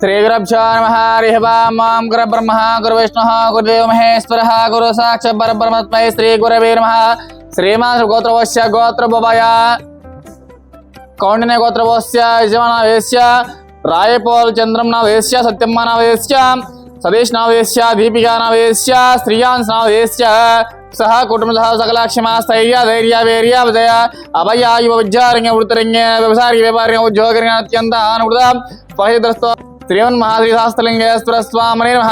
శ్రీగురభ్యో నమ హరి మాం గుర బ్రహ్మ గురు విష్ణు గురుదేవ మహేశ్వర గురు సాక్ష పరబ్రహ్మత్మై శ్రీ గురవే నమ శ్రీమాన్ గోత్రవశ్య గోత్రభయ కౌండిన్య గోత్రవశ్య యజమాన వేశ్య రాయపోల్ చంద్రం నా వేశ్య సత్యమ్మ నా వేశ్య సతీష్ నా వేశ్య దీపికా నా వేశ్య శ్రీయాన్స్ నా వేశ్య సహ కుటుంబ సహ సకలాక్షమా స్థైర్య ధైర్య వీర్య విజయ అభయ యువ విద్యారంగ వృత్తరంగ వ్యవసాయ వ్యాపారంగ ఉద్యోగరంగ అత్యంత అనుకృత పహిద్రస్తో శ్రీమన్మహాద్రిశాస్త్రలింగేశ్వర श्रीमन्महाद्रिशास्त्रलिङ्गेश्वरस्वामने नमः।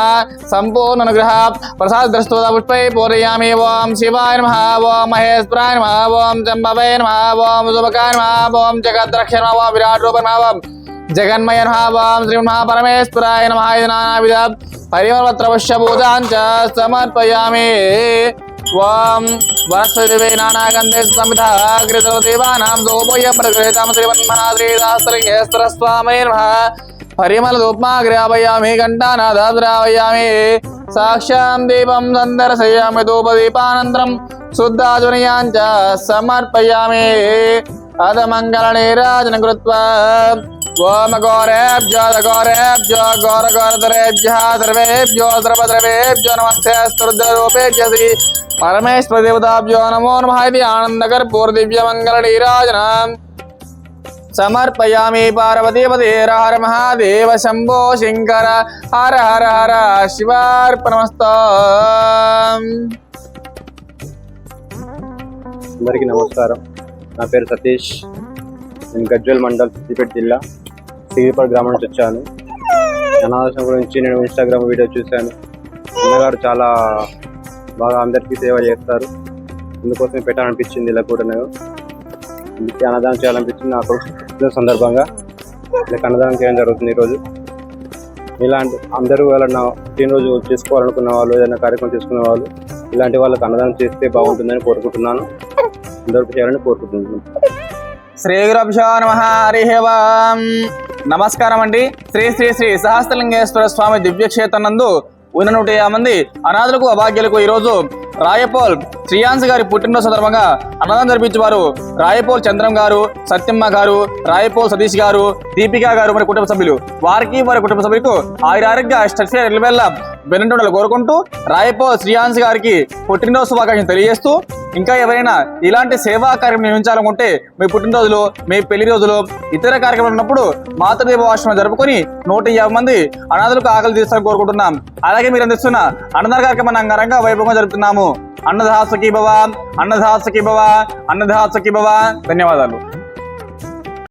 सम्पूर्णनुग्रह प्रसादद्रष्टोदा पुष्पै पूरयामि। ॐ शिवाय नम। ॐ महेश्वराय नम। ॐ चम्बवे नम। ॐ शुभकाय नम। ॐ जगद्रक्ष विराट रूप नम। नमः जगन्मय नमः। ॐ श्रीमहापरमेश्वराय नमः। इति नानाविध परिमलपत्रवश्य भूतान् च समर्पयामि। ॐ नमः। परिमलदोप्माग्रापयामि घण्टानाथाद्रापयामि साक्षां दीपं सन्दर्शयामि धूपदीपानन्तरं शुद्धाजुनयाञ्च समर्पयामि अधमङ्गलनीराजन कृत्वा ओम गौरेभ्यो गौरेभ्यो गौर गौरधरेभ्यः सर्वेभ्यो सर्वद्रवेभ्यो नमस्ते स्तुद्ररूपेभ्य श्री परमेश्वरदेवताभ्यो नमो नमः इति आनन्दकर्पूर्दिव्यमङ्गलनीराजनाम् సమర్పయామి పార్వతీపదే హర హర మహాదేవ శంభో శంకర హర హర హర శివార్పణమస్త. అందరికీ నమస్కారం. నా పేరు సతీష్. నేను గజ్వల్ మండల్ సిద్దిపేట జిల్లా సిగిరిపల్లి గ్రామం నుంచి వచ్చాను. అనాథాశ్రమం గురించి నేను ఇన్స్టాగ్రామ్ వీడియో చూశాను. అన్నగారు చాలా బాగా అందరికీ సేవ చేస్తారు. అందుకోసం పెట్టాలనిపించింది ఇలా కూడా నేను అన్నదానం చేయాలనిపించింది నాకు సందర్భంగా. ఇలా అన్నదానం చేయడం జరుగుతుంది ఈరోజు. ఇలాంటి అందరూ వాళ్ళ పుట్టినరోజు చేసుకోవాలనుకున్న వాళ్ళు ఏదైనా కార్యక్రమం చేసుకునే వాళ్ళు ఇలాంటి వాళ్ళకి అన్నదానం చేస్తే బాగుంటుందని కోరుకుంటున్నాను. అందరూ చేయాలని కోరుకుంటున్నాను. శ్రీ గురభ్యో నమ హరి నమస్కారం అండి శ్రీ శ్రీ శ్రీ సహస్రలింగేశ్వర స్వామి దివ్యక్షేత్రం నందు ఉన్న నూట యాభై మంది అనాథులకు అభాగ్యులకు ఈరోజు రాయపోల్ శ్రీయాన్స్ గారి పుట్టినరోజు సందర్భంగా అన్నదానం జరిపించేవారు. రాయపోల్ చంద్రం గారు సత్యమ్మ గారు రాయపోల్ సతీష్ గారు దీపికా గారు మరి కుటుంబ సభ్యులు. వారికి వారి కుటుంబ సభ్యులకు ఆయురారోగ్య స్ట్రెస్ నిలవెల్ల వెన్నంటలు కోరుకుంటూ రాయపోల్ శ్రీయాన్స్ గారికి పుట్టినరోజు శుభాకాంక్షలు తెలియజేస్తూ ఇంకా ఎవరైనా ఇలాంటి సేవా కార్యక్రమం నిర్మించాలనుకుంటే మీ పుట్టినరోజులు మీ పెళ్ళి రోజులు ఇతర కార్యక్రమాలు ఉన్నప్పుడు మాతృదేవ ఆశ్రమం జరుపుకొని నూట యాభై మంది అనాథులకు ఆకలి తీర్చాలని కోరుకుంటున్నాం. అలాగే మీరు అందిస్తున్న అన్నదాన కార్యక్రమాన్ని అంగరంగ వైభవంగా జరుపుతున్నాము. అన్నదాసకి భవ అన్నదాసకి భవ అన్నదాసకి భవ. ధన్యవాదాలు.